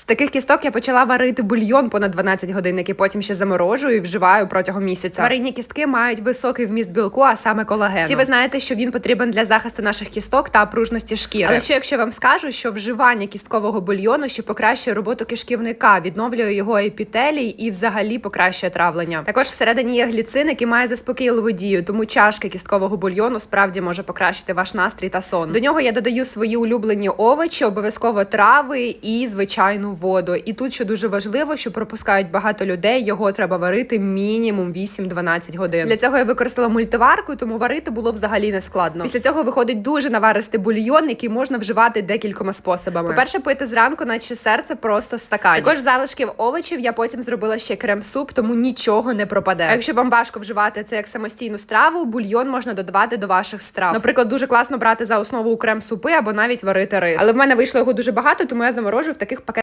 З таких кісток я почала варити бульйон понад 12 годин, який потім ще заморожую і вживаю протягом місяця. Варені кістки мають високий вміст білку, а саме колагену. Всі ви знаєте, що він потрібен для захисту наших кісток та пружності шкіри. Але що якщо я вам скажу, що вживання кісткового бульйону ще покращує роботу кишківника, відновлює його епітелій і взагалі покращує травлення. Також всередині є гліцин, який має заспокійливу дію, тому чашка кісткового бульйону справді може покращити ваш настрій та сон. До нього я додаю свої улюблені овочі, обов'язково трави і звичайну воду. І тут що дуже важливо, що пропускають багато людей, його треба варити мінімум 8-12 годин. Для цього я використала мультиварку, тому варити було взагалі не складно. Після цього виходить дуже наваристий бульйон, який можна вживати декількома способами. По-перше, пити зранку, наче серце просто стакан. Також залишків овочів я потім зробила ще крем-суп, тому нічого не пропаде. А якщо вам важко вживати це як самостійну страву, бульйон можна додавати до ваших страв. Наприклад, дуже класно брати за основу крем-супи або навіть варити рис. Але в мене вийшло його дуже багато, тому я заморожу в таких пакетах.